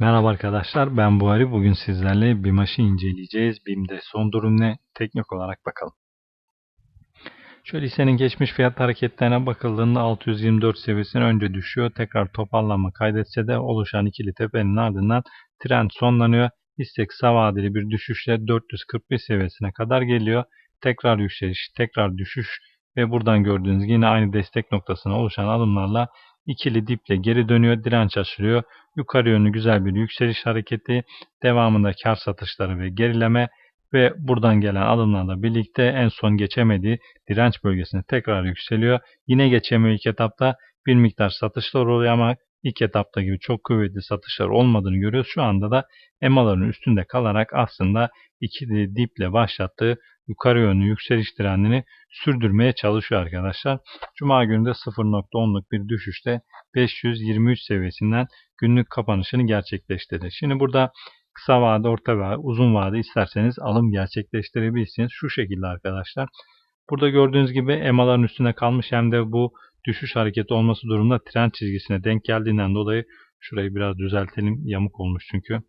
Merhaba arkadaşlar ben Buhari. Bugün sizlerle BİMAŞ'ı inceleyeceğiz. BİM'de son durum ne? Teknik olarak bakalım. Şöyle hissenin geçmiş fiyat hareketlerine bakıldığında 624 seviyesine önce düşüyor. Tekrar toparlanma kaydetse de oluşan ikili tepenin ardından trend sonlanıyor. Hisse kısa vadeli bir düşüşle 441 seviyesine kadar geliyor. Tekrar yükseliş, tekrar düşüş ve buradan gördüğünüz yine aynı destek noktasına oluşan alımlarla ikili diple geri dönüyor. Direnç aşılıyor. Yukarı yönlü güzel bir yükseliş hareketi. Devamında kar satışları ve gerileme ve buradan gelen alımlarla birlikte en son geçemediği direnç bölgesine tekrar yükseliyor. Yine geçemiyor ilk etapta bir miktar satışlar oluyor ama ilk etapta gibi çok kuvvetli satışlar olmadığını görüyoruz. Şu anda da EMA'ların üstünde kalarak aslında ikili diple başlattığı yukarı yönlü yükseliş trendini sürdürmeye çalışıyor arkadaşlar. Cuma günü de 0.10'luk bir düşüşte 523 seviyesinden günlük kapanışını gerçekleştirdi. Şimdi burada kısa vade, orta vade, uzun vade isterseniz alım gerçekleştirebilirsiniz. Şu şekilde arkadaşlar. Burada gördüğünüz gibi EMA'ların üstüne kalmış hem de bu düşüş hareketi olması durumunda trend çizgisine denk geldiğinden dolayı şurayı biraz düzeltelim. Yamuk olmuş çünkü.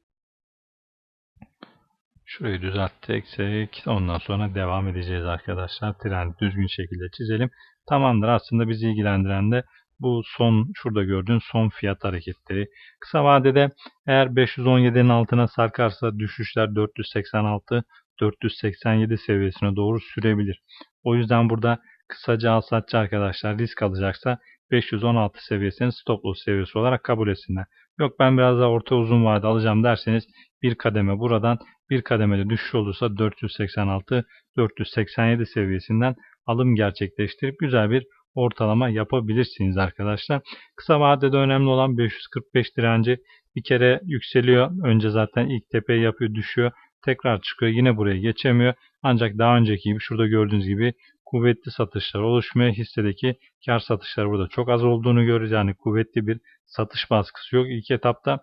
Şurayı düzelteceksek ondan sonra devam edeceğiz arkadaşlar. Trend düzgün şekilde çizelim. Tamamdır. Aslında bizi ilgilendiren de bu son şurada gördüğün son fiyat hareketleri. Kısa vadede eğer 517'nin altına sarkarsa düşüşler 486 487 seviyesine doğru sürebilir. O yüzden burada kısaca al satçı arkadaşlar risk alacaksa 516 seviyesini stop loss seviyesi olarak kabul etsinler. Yok ben biraz daha orta uzun vade alacağım derseniz bir kademe buradan bir kademede düşüş olursa 486-487 seviyesinden alım gerçekleştirip güzel bir ortalama yapabilirsiniz arkadaşlar. Kısa vadede önemli olan 545 direnci bir kere yükseliyor. Önce zaten ilk tepeyi yapıyor düşüyor. Tekrar çıkıyor. Yine buraya geçemiyor. Ancak daha önceki gibi şurada gördüğünüz gibi kuvvetli satışlar oluşmuyor. Hissedeki kar satışları burada çok az olduğunu görüyoruz. Yani kuvvetli bir satış baskısı yok ilk etapta.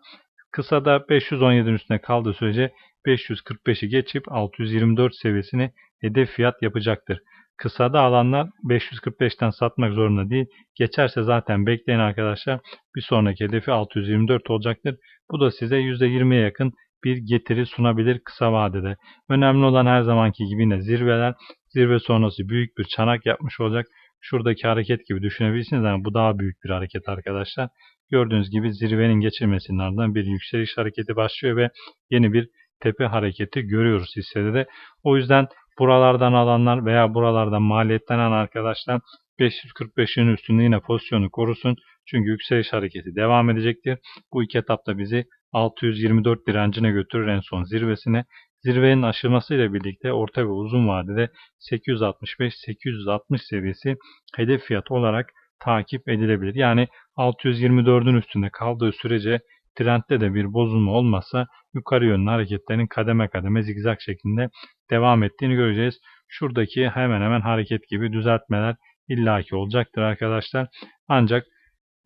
Kısada 517'nin üstüne kaldığı sürece 545'i geçip 624 seviyesini hedef fiyat yapacaktır. Kısada alanlar 545'ten satmak zorunda değil. Geçerse zaten bekleyin arkadaşlar. Bir sonraki hedefi 624 olacaktır. Bu da size %20'ye yakın bir getiri sunabilir kısa vadede. Önemli olan her zamanki gibi yine zirveler. Zirve sonrası büyük bir çanak yapmış olacak. Şuradaki hareket gibi düşünebilirsiniz ama bu daha büyük bir hareket arkadaşlar. Gördüğünüz gibi zirvenin geçirmesinin ardından bir yükseliş hareketi başlıyor ve yeni bir tepe hareketi görüyoruz hissede de. O yüzden buralardan alanlar veya buralardan maliyetlenen arkadaşlar 545'in üstünde yine pozisyonu korusun. Çünkü yükseliş hareketi devam edecektir. Bu iki etapta bizi 624 direncine götürür en son zirvesine. Zirvenin aşılmasıyla birlikte orta ve uzun vadede 865-860 seviyesi hedef fiyat olarak takip edilebilir. Yani 624'ün üstünde kaldığı sürece trendde de bir bozulma olmazsa yukarı yönlü hareketlerin kademe kademe zigzag şeklinde devam ettiğini göreceğiz. Şuradaki hemen hemen hareket gibi düzeltmeler illaki olacaktır arkadaşlar. Ancak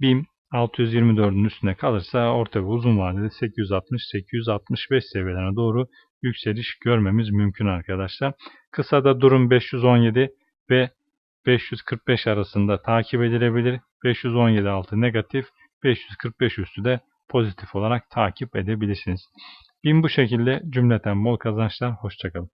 BİM 624'ün üstüne kalırsa orta ve uzun vadede 860-865 seviyelerine doğru yükseliş görmemiz mümkün arkadaşlar. Kısada durum 517 ve 545 arasında takip edilebilir. 517 altı negatif, 545 üstü de pozitif olarak takip edebilirsiniz. BİM bu şekilde cümleten bol kazançlar. Hoşçakalın.